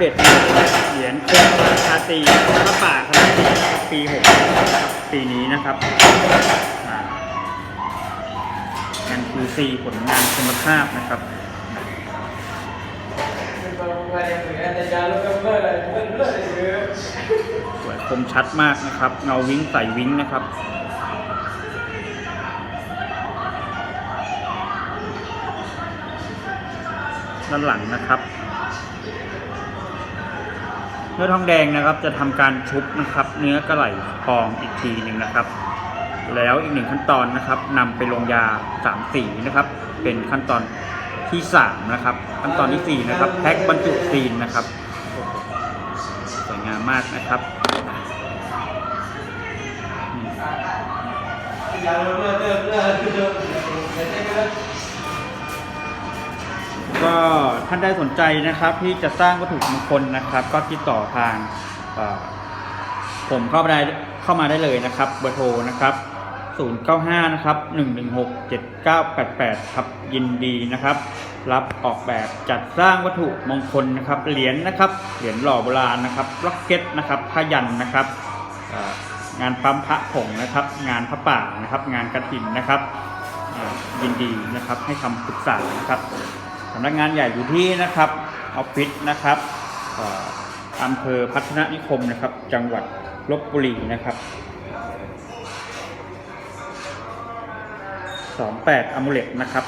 เดตเหรียญโค้งชาตีพระป่าครับปีหกครับปีนี้นะครับอ่างานคูซีผลงานคุณภาพนะครับสวยคมชัดมากนะครับ เงาวิ้งใส่วิ้งนะครับด้านหลังนะครับ นื้อทองแดงนะครับจะทำการชุบนะครับ เนื้อกระไหล่ทองอีกทีหนึ่งนะครับ แล้วอีกหนึ่งขั้นตอนนะครับนำไปลงยาสามสีนะครับ เป็นขั้นตอนที่สามนะครับ ขั้นตอนที่สี่นะครับแพ็คบรรจุซีนนะครับสวยงามมากนะครับนี่ก็ ก็ท่านได้สนใจนะครับที่จะสร้างวัตถุมงคลนะครับ ก็ติดต่อทางผมเข้ามาได้เข้ามาได้เลยนะครับเบอร์โทรนะครับ 095 นะครับ 116 7988 ครับยินดีนะครับ รับออกแบบจัดสร้างวัตถุมงคลนะครับเหรียญนะครับเหรียญหล่อโบราณนะครับล็อกเก็ตนะครับพยันนะครับงานปั๊มพระผงนะครับ งานพระป่านะครับ งานกระถินนะครับยินดีนะครับให้คำปรึกษานะครับ สำนักงานใหญ่อยู่ที่นะครับออฟฟิศนะครับอำเภอพัฒนานิคมนะครับ จังหวัดลบบุรีนะครับ 28อมูเลตนะครับ